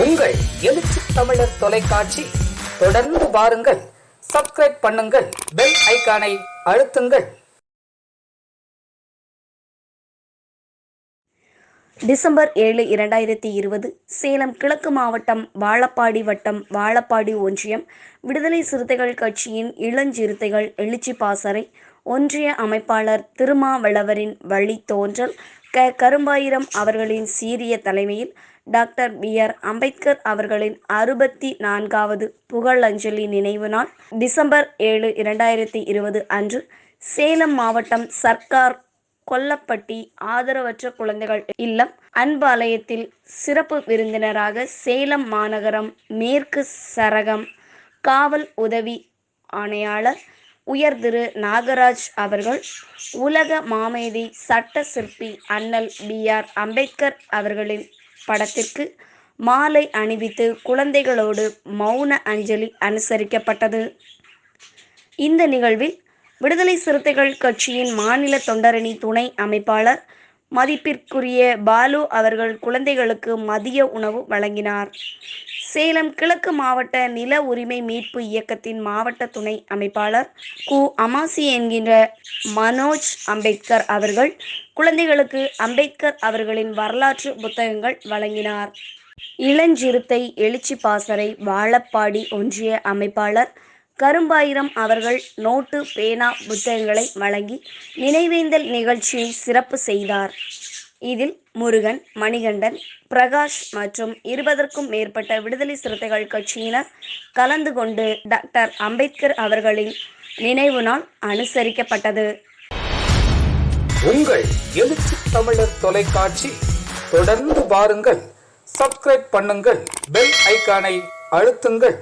உங்கள் எழுச்சி தமிழர் தொலைக்காட்சி தொடர்ந்து பாருங்கள் சப்ஸ்கிரைப் பண்ணுங்கள் பெல் ஐக்கானை அழுத்துங்கள். டிசம்பர் ஏழு இரண்டாயிரத்தி இருபது சேலம் கிழக்கு மாவட்டம் வாழப்பாடி வட்டம் வாழப்பாடி ஒன்றியம் விடுதலை சிறுத்தைகள் கட்சியின் இளஞ்சிறுத்தைகள் எழுச்சி பாசறை ஒன்றிய அமைப்பாளர் திருமாவளவரின் வழித்தோன்றல் க கரும்பாயிரம் அவர்களின் சீரிய தலைமையில் டாக்டர் பி. ஆர். அம்பேத்கர் அவர்களின் அறுபத்தி நான்காவது புகழஞ்சலி நினைவு நாள் டிசம்பர் ஏழு இரண்டாயிரத்தி இருபது அன்று சேலம் மாவட்டம் சர்க்கார் கொல்லப்பட்டி ஆதரவற்ற குழந்தைகள் இல்லம் அன்பாலயத்தில் சிறப்பு விருந்தினராக சேலம் மாநகரம் மேற்கு சரகம் காவல் உதவி ஆணையாளர் உயர் திரு நாகராஜ் அவர்கள் உலக மாமேதி சட்ட சிற்பி அண்ணல் பி. ஆர். அம்பேத்கர் அவர்களின் படத்திற்கு மாலை அணிவித்து குழந்தைகளோடு மௌன அஞ்சலி அனுசரிக்கப்பட்டது. இந்த நிகழ்வில் விடுதலை சிறுத்தைகள் கட்சியின் மாநில தொண்டரணி துணை அமைப்பாளர் மதிப்பிற்குரிய பாலு அவர்கள் குழந்தைகளுக்கு மதிய உணவு வழங்கினார். சேலம் கிழக்கு மாவட்ட நில உரிமை மீட்பு இயக்கத்தின் மாவட்ட துணை அமைப்பாளர் கு. அமாசி என்கின்ற மனோஜ் அம்பேத்கர் அவர்கள் குழந்தைகளுக்கு அம்பேத்கர் அவர்களின் வரலாற்று புத்தகங்கள் வழங்கினார். இளஞ்சிறுத்தை எழுச்சி பாசறை வாழப்பாடி ஒன்றிய அமைப்பாளர் கரும்பாயிரம் அவர்கள் நோட்டு பேனா புத்தகங்களை வழங்கி நினைவேந்தல் நிகழ்ச்சியை சிறப்பு செய்தார். இதில் முருகன் மணிகண்டன் பிரகாஷ் மற்றும் இருபதற்கும் மேற்பட்ட விடுதலை சிறுத்தைகள் கட்சியினர் கலந்து கொண்டு டாக்டர் அம்பேத்கர் அவர்களின் நினைவு நாள் அனுசரிக்கப்பட்டது. உங்கள் எழுச்சி தமிழர் தொலைக்காட்சி தொடர்ந்து பாருங்கள் சப்ஸ்கிரைப் பண்ணுங்கள் பெல் ஐக்கானை அழுத்துங்கள்.